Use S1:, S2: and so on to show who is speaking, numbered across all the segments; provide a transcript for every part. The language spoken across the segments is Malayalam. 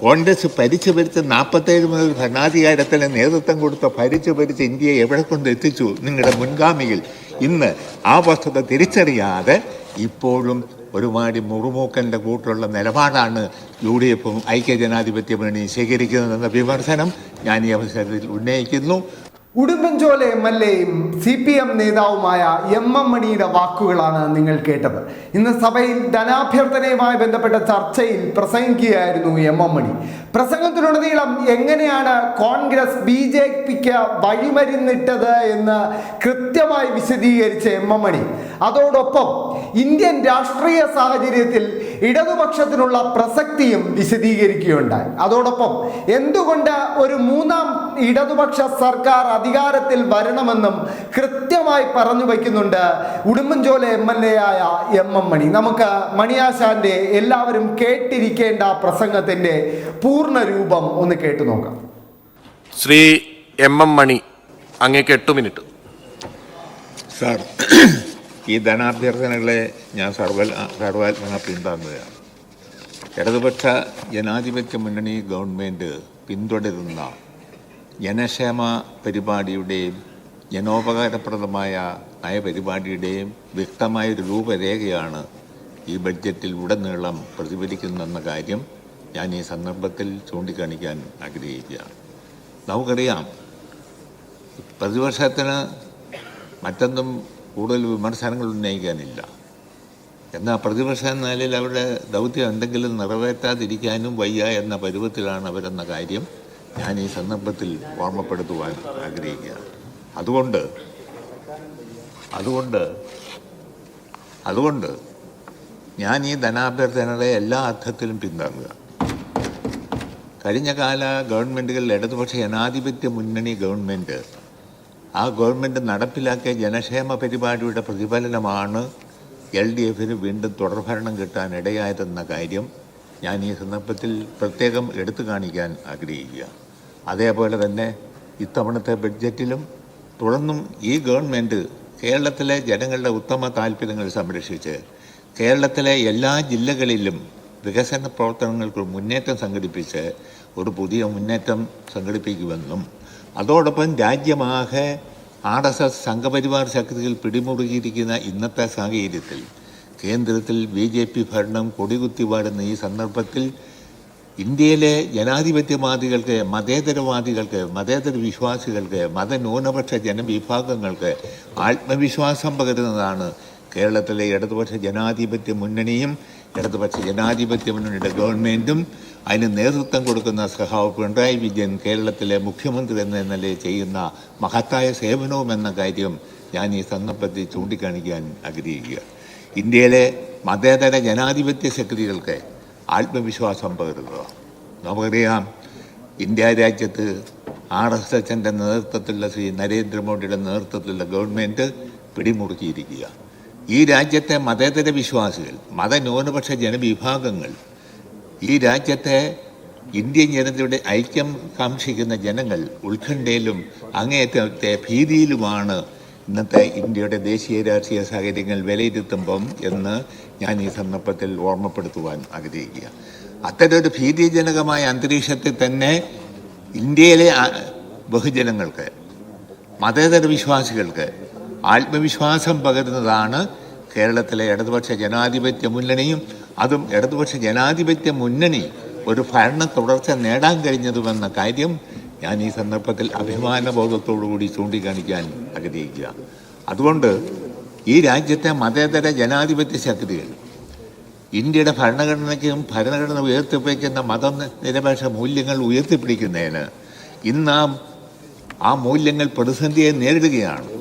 S1: കോൺഗ്രസ് ഭരിച്ചു ഭരിച്ച് നാൽപ്പത്തേഴ് മുതൽ ഭരണാധികാരത്തിന് നേതൃത്വം കൊടുത്ത ഭരിച്ചു ഭരിച്ച് ഇന്ത്യയെ എവിടെ കൊണ്ട് എത്തിച്ചു? നിങ്ങളുടെ മുൻഗാമിയിൽ. ഇന്ന് ആ വസ്തുത തിരിച്ചറിയാതെ ഇപ്പോഴും ഒരുമാതിരി മുറുമൂക്കന്റെ കൂട്ടുള്ള നിലപാടാണ് യു ഡി എഫും ഐക്യജനാധിപത്യ മുന്നണിയും സ്വീകരിക്കുന്നതെന്ന വിമർശനം ഞാൻ ഈ അവസരത്തിൽ ഉന്നയിക്കുന്നു.
S2: ഉടുമ്പൻചോല എം എൽ എയും സി പി എം നേതാവുമായ എം എം മണിയുടെ വാക്കുകളാണ് നിങ്ങൾ കേട്ടത്. ഇന്ന് സഭയിൽ ധനാഭ്യർത്ഥനയുമായി ബന്ധപ്പെട്ട ചർച്ചയിൽ പ്രസംഗിക്കുകയായിരുന്നു എം എം മണി. പ്രസംഗത്തിലുടനീളം എങ്ങനെയാണ് കോൺഗ്രസ് ബി ജെ പിക്ക് വഴിമരുന്നിട്ടത് എന്ന് കൃത്യമായി വിശദീകരിച്ച എം എം മണി. അതോടൊപ്പം ഇന്ത്യൻ രാഷ്ട്രീയ സാഹചര്യത്തിൽ ഇടതുപക്ഷത്തിനുള്ള പ്രസക്തിയും വിശദീകരിക്കുകയുണ്ടായി. അതോടൊപ്പം എന്തുകൊണ്ട് ഒരു മൂന്നാം ഇടതുപക്ഷ സർക്കാർ അധികാരത്തിൽ വരണമെന്നും കൃത്യമായി പറഞ്ഞു വയ്ക്കുന്നുണ്ട് ഉടുമ്പൻചോല എം എൽ എ ആയ എം എം മണി. നമുക്ക് മണിയാശാന്റെ എല്ലാവരും കേട്ടിരിക്കേണ്ട പ്രസംഗത്തിന്റെ പൂർണ രൂപം ഒന്ന് കേട്ടു നോക്കാം.
S3: ശ്രീ എം എം മണി അങ്ങേക്ക് എട്ട് മിനിറ്റ്.
S1: സാർ ഈ ധനാഭ്യർത്ഥനകളെ ഞാൻ സർവ സർവാത്മന പിന്താങ്ങുകയാണ്. ഇടതുപക്ഷ ജനാധിപത്യ മുന്നണി ഗവൺമെന്റ് പിന്തുടരുന്ന ജനക്ഷേമ പരിപാടിയുടെയും ജനോപകാരപ്രദമായ നയപരിപാടിയുടെയും വ്യക്തമായൊരു രൂപരേഖയാണ് ഈ ബഡ്ജറ്റിൽ ഉടനീളം പ്രതിഫലിക്കുന്നതെന്ന കാര്യം ഞാൻ ഈ സന്ദർഭത്തിൽ ചൂണ്ടിക്കാണിക്കാൻ ആഗ്രഹിക്കുകയാണ്. നമുക്കറിയാം പ്രതിപക്ഷത്തിന് മറ്റൊന്നും കൂടുതൽ വിമർശനങ്ങൾ ഉന്നയിക്കാനില്ല. എന്നാൽ പ്രതിപക്ഷ നിലയിൽ അവരുടെ ദൗത്യം എന്തെങ്കിലും നിറവേറ്റാതിരിക്കാനും വയ്യ എന്ന പരുവത്തിലാണ് അവരെന്ന കാര്യം ഞാൻ ഈ സന്ദർഭത്തിൽ ഓർമ്മപ്പെടുത്തുവാൻ ആഗ്രഹിക്കുകയാണ് അതുകൊണ്ട് അതുകൊണ്ട് അതുകൊണ്ട് ഞാൻ ഈ ധനാഭ്യർത്ഥനകളെ എല്ലാ അർത്ഥത്തിലും പിന്താങ്ങുക. കഴിഞ്ഞ കാല ഗവൺമെന്റുകളിൽ ഇടതുപക്ഷ ജനാധിപത്യ മുന്നണി ഗവൺമെന്റ് ആ ഗവൺമെന്റ് നടപ്പിലാക്കിയ ജനക്ഷേമ പരിപാടിയുടെ പ്രതിഫലനമാണ് എൽ ഡി എഫിന് വീണ്ടും തുടർഭരണം കിട്ടാൻ ഇടയായതെന്ന കാര്യം ഞാൻ ഈ സന്ദർഭത്തിൽ പ്രത്യേകം എടുത്തു കാണിക്കാൻ ആഗ്രഹിക്കുക. അതേപോലെ തന്നെ ഇത്തവണത്തെ ബഡ്ജറ്റിലും തുടർന്നും ഈ ഗവൺമെന്റ് കേരളത്തിലെ ജനങ്ങളുടെ ഉത്തമ താല്പര്യങ്ങൾ സംരക്ഷിച്ച് കേരളത്തിലെ എല്ലാ ജില്ലകളിലും വികസന പ്രവർത്തനങ്ങൾക്ക് മുന്നേറ്റം സംഘടിപ്പിച്ച് ഒരു പുതിയ മുന്നേറ്റം സംഘടിപ്പിക്കുമെന്നും അതോടൊപ്പം രാജ്യമാകെ ആർ എസ് എസ് സംഘപരിവാർ ശക്തികൾ പിടിമുറുകിയിരിക്കുന്ന ഇന്നത്തെ സാഹചര്യത്തിൽ കേന്ദ്രത്തിൽ ബി ജെ പി ഭരണം കൊടികുത്തി വാടുന്ന ഈ സന്ദർഭത്തിൽ ഇന്ത്യയിലെ ജനാധിപത്യവാദികൾക്ക് മതേതരവാദികൾക്ക് മതേതര വിശ്വാസികൾക്ക് മതന്യൂനപക്ഷ ജനവിഭാഗങ്ങൾക്ക് ആത്മവിശ്വാസം പകരുന്നതാണ് കേരളത്തിലെ ഇടതുപക്ഷ ജനാധിപത്യ മുന്നണിയും ഇടതുപക്ഷ ജനാധിപത്യ മുന്നണിയുടെ ഗവൺമെന്റും അതിന് നേതൃത്വം കൊടുക്കുന്ന സഹാവ് പിണറായി വിജയൻ കേരളത്തിലെ മുഖ്യമന്ത്രി എന്ന നിലയിൽ ചെയ്യുന്ന മഹത്തായ സേവനവും എന്ന കാര്യം ഞാൻ ഈ സന്ദർഭത്തിൽ ചൂണ്ടിക്കാണിക്കാൻ ആഗ്രഹിക്കുക. ഇന്ത്യയിലെ മതേതര ജനാധിപത്യ ശക്തികൾക്ക് ആത്മവിശ്വാസം പകരുക. നമുക്കറിയാം ഇന്ത്യ രാജ്യത്ത് ആർ എസ് എസിന്റെ നേതൃത്വത്തിലുള്ള ശ്രീ നരേന്ദ്രമോദിയുടെ നേതൃത്വത്തിലുള്ള ഗവൺമെന്റ് പിടിമുറുക്കിയിരിക്കുക. ഈ രാജ്യത്തെ മതേതര വിശ്വാസികൾ മതന്യൂനപക്ഷ ജനവിഭാഗങ്ങൾ ഈ രാജ്യത്തെ ഇന്ത്യൻ ജനതയുടെ ഐക്യം കാക്ഷിക്കുന്ന ജനങ്ങൾ ഉത്കണ്ഠയിലും അങ്ങേയറ്റത്തെ ഭീതിയിലുമാണ് ഇന്നത്തെ ഇന്ത്യയുടെ ദേശീയ രാഷ്ട്രീയ സാഹചര്യങ്ങൾ വിലയിരുത്തുമ്പം എന്ന് ഞാൻ ഈ സന്ദർഭത്തിൽ ഓർമ്മപ്പെടുത്തുവാൻ ആഗ്രഹിക്കുക. അത്തരമൊരു ഭീതിജനകമായ അന്തരീക്ഷത്തിൽ തന്നെ ഇന്ത്യയിലെ ബഹുജനങ്ങൾക്ക് മതേതര വിശ്വാസികൾക്ക് ആത്മവിശ്വാസം പകരുന്നതാണ് കേരളത്തിലെ ഇടതുപക്ഷ ജനാധിപത്യ മുന്നണിയും അതും ഇടതുപക്ഷ ജനാധിപത്യ മുന്നണി ഒരു ഭരണ തുടർച്ച നേടാൻ കഴിഞ്ഞതുമെന്ന കാര്യം ഞാൻ ഈ സന്ദർഭത്തിൽ അഭിമാനബോധത്തോടു കൂടി ചൂണ്ടിക്കാണിക്കാൻ ആഗ്രഹിക്കുക. അതുകൊണ്ട് ഈ രാജ്യത്തെ മതേതര ജനാധിപത്യ ശക്തികൾ ഇന്ത്യയുടെ ഭരണഘടനയ്ക്കും ഭരണഘടന ഉയർത്തിപ്പിടിക്കുന്ന മതനിരപേക്ഷ മൂല്യങ്ങൾ ഉയർത്തിപ്പിടിക്കുന്നതിന് ഇന്ന് ആ മൂല്യങ്ങൾ പ്രതിസന്ധിയെ നേരിടുകയാണ്.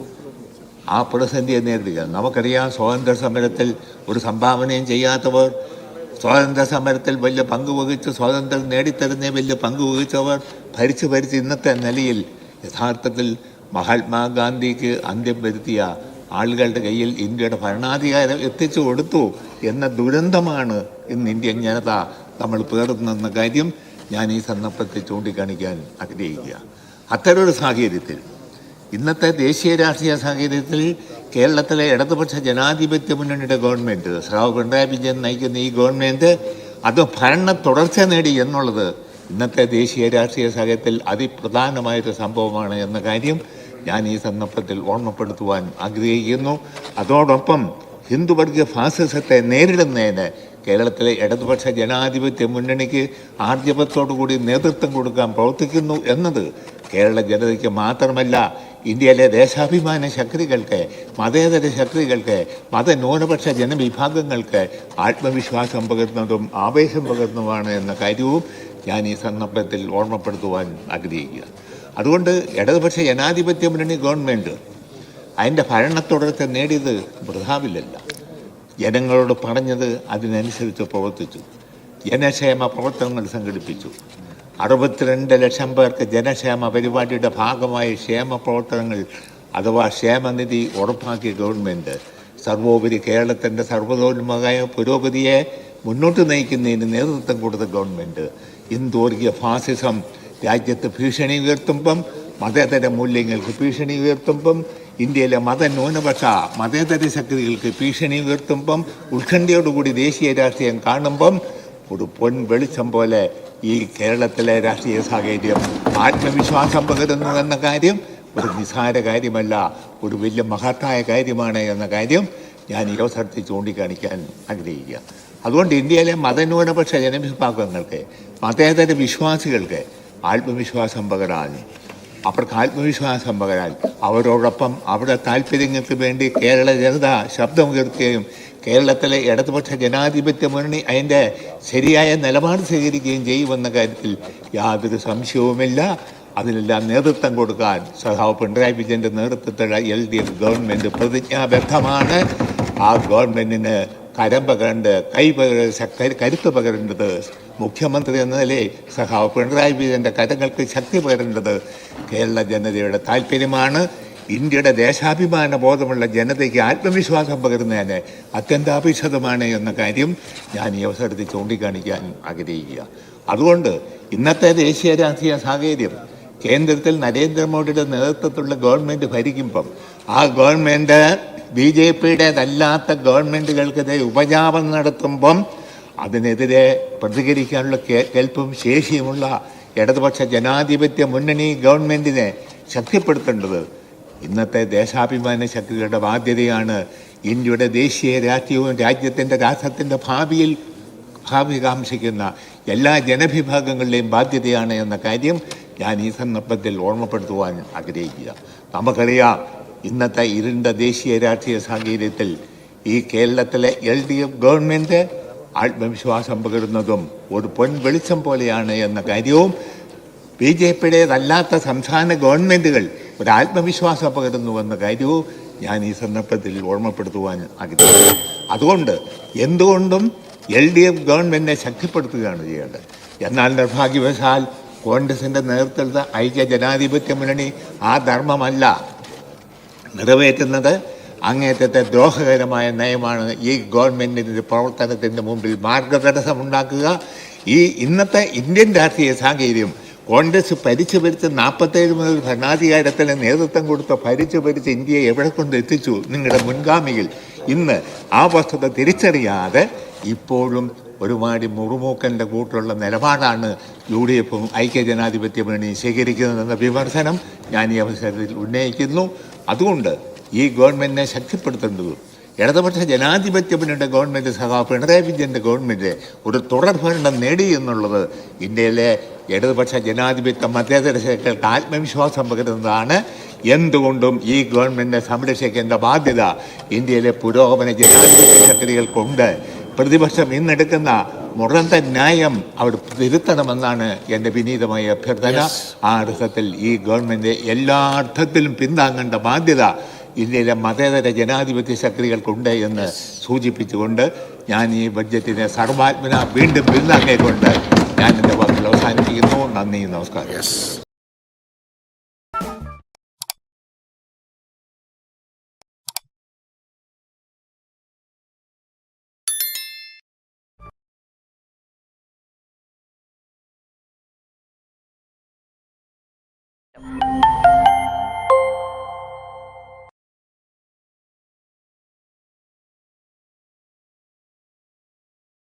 S1: ആ പ്രതിസന്ധിയെ നേരിടുക നമുക്കറിയാം സ്വാതന്ത്ര്യ സമരത്തിൽ ഒരു സംഭാവനയും ചെയ്യാത്തവർ സ്വാതന്ത്ര്യ സമരത്തിൽ വലിയ പങ്ക് വഹിച്ച് സ്വാതന്ത്ര്യം നേടിത്തരുന്ന വലിയ പങ്ക് വഹിച്ചവർ ഭരിച്ച് ഭരിച്ച് ഇന്നത്തെ നിലയിൽ യഥാർത്ഥത്തിൽ മഹാത്മാഗാന്ധിക്ക് അന്ത്യം വരുത്തിയ ആളുകളുടെ കയ്യിൽ ഇന്ത്യയുടെ ഭരണാധികാരം എത്തിച്ചു കൊടുത്തു എന്ന ദുരന്തമാണ് ഇന്ന് ഇന്ത്യൻ ജനത നമ്മൾ പേർന്നെന്ന കാര്യം ഞാൻ ഈ സന്ദർഭത്തിൽ ചൂണ്ടിക്കാണിക്കാൻ ആഗ്രഹിക്കുക. അത്തരമൊരു സാഹചര്യത്തിൽ ഇന്നത്തെ ദേശീയ രാഷ്ട്രീയ സാഹചര്യത്തിൽ കേരളത്തിലെ ഇടതുപക്ഷ ജനാധിപത്യ മുന്നണിയുടെ ഗവൺമെന്റ് ശ്രാവ് പിണറായി വിജയൻ നയിക്കുന്ന ഈ ഗവൺമെന്റ് അത് ഭരണ തുടർച്ച നേടി എന്നുള്ളത് ഇന്നത്തെ ദേശീയ രാഷ്ട്രീയ സാഹചര്യത്തിൽ അതിപ്രധാനമായൊരു സംഭവമാണ് എന്ന കാര്യം ഞാൻ ഈ സന്ദർഭത്തിൽ ഓർമ്മപ്പെടുത്തുവാൻ ആഗ്രഹിക്കുന്നു. അതോടൊപ്പം ഹിന്ദുവർഗ ഫാസിസത്തെ നേരിടുന്നതിന് കേരളത്തിലെ ഇടതുപക്ഷ ജനാധിപത്യ മുന്നണിക്ക് ആർജവത്തോടുകൂടി നേതൃത്വം കൊടുക്കാൻ പ്രവർത്തിക്കുന്നു എന്നത് കേരള ജനതയ്ക്ക് മാത്രമല്ല ഇന്ത്യയിലെ ദേശാഭിമാന ശക്തികൾക്ക് മതേതര ശക്തികൾക്ക് മതന്യൂനപക്ഷ ജനവിഭാഗങ്ങൾക്ക് ആത്മവിശ്വാസം പകരുന്നതും ആവേശം പകരുന്നതുമാണ് എന്ന കാര്യവും ഞാൻ ഈ സന്ദർഭത്തിൽ ഓർമ്മപ്പെടുത്തുവാൻ ആഗ്രഹിക്കുക. അതുകൊണ്ട് ഇടതുപക്ഷ ജനാധിപത്യ മുന്നണി ഗവൺമെന്റ് അതിന്റെ ഭരണത്തുടർച്ച നേടിയത് വൃഥാവില്ലല്ല ജനങ്ങളോട് പറഞ്ഞത് അതിനനുസരിച്ച് പ്രവർത്തിച്ചു. ജനക്ഷേമ പ്രവർത്തനങ്ങൾ സംഘടിപ്പിച്ചു. അറുപത്തിരണ്ട് ലക്ഷം പേർക്ക് ജനക്ഷേമ പരിപാടിയുടെ ഭാഗമായി ക്ഷേമ പ്രവർത്തനങ്ങൾ അഥവാ ക്ഷേമനിധി ഉറപ്പാക്കിയ ഗവൺമെന്റ് സർവോപരി കേരളത്തിന്റെ സർവതോന്മുഖമായ പുരോഗതിയെ മുന്നോട്ട് നയിക്കുന്നതിന് നേതൃത്വം കൊടുത്ത ഗവൺമെന്റ് ഹിന്ദുവർഗീയ ഫാസിസം രാജ്യത്ത് ഭീഷണി ഉയർത്തുമ്പം മതേതര മൂല്യങ്ങൾക്ക് ഭീഷണി ഉയർത്തുമ്പം ഇന്ത്യയിലെ മത ന്യൂനപക്ഷ മതേതര ശക്തികൾക്ക് ഭീഷണി ഉയർത്തുമ്പം ഉത്കണ്ഠയോടുകൂടി ദേശീയ രാഷ്ട്രീയം കാണുമ്പം ഒരു പൊൻ വെളിച്ചം പോലെ ഈ കേരളത്തിലെ രാഷ്ട്രീയ സാഹചര്യം ആത്മവിശ്വാസം പകരുന്നു എന്ന കാര്യം ഒരു നിസ്സാര കാര്യമല്ല ഒരു വലിയ മഹത്തായ കാര്യമാണ് എന്ന കാര്യം ഞാൻ ഈ അവസരത്തിൽ ചൂണ്ടിക്കാണിക്കാൻ ആഗ്രഹിക്കുക. അതുകൊണ്ട് ഇന്ത്യയിലെ മതന്യൂനപക്ഷ ജനവിഭാഗങ്ങൾക്ക് മതേതര വിശ്വാസികൾക്ക് ആത്മവിശ്വാസം പകരാൻ അവർക്ക് ആത്മവിശ്വാസം പകരാൻ അവരോടൊപ്പം അവരുടെ താല്പര്യങ്ങൾക്ക് വേണ്ടി കേരള ജനത ശബ്ദമുയർത്തുകയും കേരളത്തിലെ ഇടതുപക്ഷ ജനാധിപത്യ മുന്നണി അതിന്റെ ശരിയായ നിലപാട് സ്വീകരിക്കുകയും ചെയ്യുമെന്ന കാര്യത്തിൽ യാതൊരു സംശയവുമില്ല. അതിനെല്ലാം നേതൃത്വം കൊടുക്കാൻ സഹാവ് പിണറായി വിജയന്റെ നേതൃത്വത്തിലുള്ള എൽ ഡി എഫ് ഗവൺമെന്റ് പ്രതിജ്ഞാബദ്ധമാണ്. ആ ഗവൺമെന്റിന് കരം പകരേണ്ട കൈ പകര കരുത്ത് പകരേണ്ടത് മുഖ്യമന്ത്രി എന്ന നിലയിൽ സഹാവ് പിണറായി വിജയന്റെ കരങ്ങൾക്ക് ശക്തി പകരേണ്ടത് കേരള ജനതയുടെ താല്പര്യമാണ്. ഇന്ത്യയുടെ ദേശാഭിമാന ബോധമുള്ള ജനതയ്ക്ക് ആത്മവിശ്വാസം പകരുന്നതിന് അത്യന്താപേക്ഷിതമാണ് എന്ന കാര്യം ഞാൻ ഈ അവസരത്തിൽ ചൂണ്ടിക്കാണിക്കാൻ ആഗ്രഹിക്കുക. അതുകൊണ്ട് ഇന്നത്തെ ദേശീയ രാഷ്ട്രീയ സാഹചര്യം കേന്ദ്രത്തിൽ നരേന്ദ്രമോദിയുടെ നേതൃത്വത്തിലുള്ള ഗവൺമെന്റ് ഭരിക്കുമ്പം ആ ഗവൺമെന്റ് ബി ജെ പിയുടേതല്ലാത്ത ഗവൺമെന്റുകൾക്കെതിരെ ഉപജാപം നടത്തുമ്പം അതിനെതിരെ പ്രതികരിക്കാനുള്ള കേൽപ്പും ശേഷിയുമുള്ള ഇടതുപക്ഷ ജനാധിപത്യ മുന്നണി ഗവൺമെന്റിനെ ശക്തിപ്പെടുത്തേണ്ടത് ഇന്നത്തെ ദേശാഭിമാന ശക്തികളുടെ ബാധ്യതയാണ് ഇന്ത്യയുടെ ദേശീയ രാഷ്ട്രീയവും രാജ്യത്തിന്റെ രാഷ്ട്രത്തിന്റെ ഭാവിയിൽ ഭാവി കാംക്ഷിക്കുന്ന എല്ലാ ജനവിഭാഗങ്ങളുടെയും ബാധ്യതയാണ് എന്ന കാര്യം ഞാൻ ഈ സന്ദർഭത്തിൽ ഓർമ്മപ്പെടുത്തുവാൻ ആഗ്രഹിക്കുക. നമുക്കറിയാം ഇന്നത്തെ ഇരുണ്ട ദേശീയ രാഷ്ട്രീയ സാഹചര്യത്തിൽ ഈ കേരളത്തിലെ എൽ ഡി എഫ് ഗവൺമെന്റ് ആത്മവിശ്വാസം പകരുന്നതും ഒരു പൊൻ വെളിച്ചം പോലെയാണ് എന്ന കാര്യവും ബി ജെ പിയുടേതല്ലാത്ത സംസ്ഥാന ഗവൺമെന്റുകൾ ഒരു ആത്മവിശ്വാസം പകരുന്നുവെന്ന കാര്യവും ഞാൻ ഈ സന്ദർഭത്തിൽ ഓർമ്മപ്പെടുത്തുവാൻ ആഗ്രഹിക്കുന്നു. അതുകൊണ്ട് എന്തുകൊണ്ടും എൽ ഡി എഫ് ഗവൺമെന്റിനെ ശക്തിപ്പെടുത്തുകയാണ് ചെയ്യേണ്ടത്. എന്നാൽ നിർഭാഗ്യവശാൽ കോൺഗ്രസിന്റെ നേതൃത്വത്തിൽ ഐക്യ ജനാധിപത്യ മുന്നണി ആ ധർമ്മമല്ല. നിറവേറ്റുന്നത് അങ്ങേറ്റത്തെ ദ്രോഹകരമായ നയമാണ് ഈ ഗവൺമെന്റിന്റെ പ്രവർത്തനത്തിന്റെ മുമ്പിൽ മാർഗതടസ്സമുണ്ടാക്കുക. ഈ ഇന്നത്തെ ഇന്ത്യൻ രാഷ്ട്രീയ സാഹചര്യം കോൺഗ്രസ് ഭരിച്ചു ഭരിച്ച് നാൽപ്പത്തേഴ് മുതൽ ഭരണാധികാരത്തിന് നേതൃത്വം കൊടുത്ത ഭരിച്ചു ഭരിച്ച് ഇന്ത്യയെ എവിടെ കൊണ്ട് എത്തിച്ചു? നിങ്ങളുടെ മുൻഗാമിയിൽ. ഇന്ന് ആ വസ്തുത തിരിച്ചറിയാതെ ഇപ്പോഴും ഒരുമാടി മുറുമൂക്കന്റെ കൂട്ടുള്ള നിലപാടാണ് യു ഡി എഫും ഐക്യജനാധിപത്യ മുന്നണിയും സ്വീകരിക്കുന്നതെന്ന വിമർശനം ഞാൻ ഈ അവസരത്തിൽ ഉന്നയിക്കുന്നു. അതുകൊണ്ട് ഈ ഗവൺമെന്റിനെ ശക്തിപ്പെടുത്തേണ്ടത് ഇടതുപക്ഷ ജനാധിപത്യ മുന്നണിയുടെ ഗവൺമെന്റ് സഹ പിണറായി വിജയന്റെ ഗവൺമെന്റ് ഒരു തുടർഭരണം നേടി എന്നുള്ളത് ഇന്ത്യയിലെ ഇടതുപക്ഷ ജനാധിപത്യ മതേതര ശക്തികൾക്ക് ആത്മവിശ്വാസം പകരുന്നതാണ്. എന്തുകൊണ്ടും ഈ ഗവൺമെന്റിനെ സംരക്ഷിക്കേണ്ട ബാധ്യത ഇന്ത്യയിലെ പുരോഗമന ജനാധിപത്യ ശക്തികൾക്കുണ്ട് പ്രതിപക്ഷം ഇന്നെടുക്കുന്ന മുറന്ത ന്യായം അവർ തിരുത്തണമെന്നാണ് എന്റെ വിനീതമായ അഭ്യർത്ഥന. ആ അർത്ഥത്തിൽ ഈ ഗവൺമെന്റ് എല്ലാ അർത്ഥത്തിലും പിന്താങ്ങേണ്ട ബാധ്യത ഇന്ത്യയിലെ മതേതര ജനാധിപത്യ ശക്തികൾക്കുണ്ട് എന്ന് സൂചിപ്പിച്ചുകൊണ്ട് ഞാൻ ഈ ബഡ്ജറ്റിനെ സർവാത്മന വീണ്ടും പിന്താങ്ങിക്കൊണ്ട് Nein, der war bloß ein Dino, dann nie Oscar. Yes.
S4: Thank you.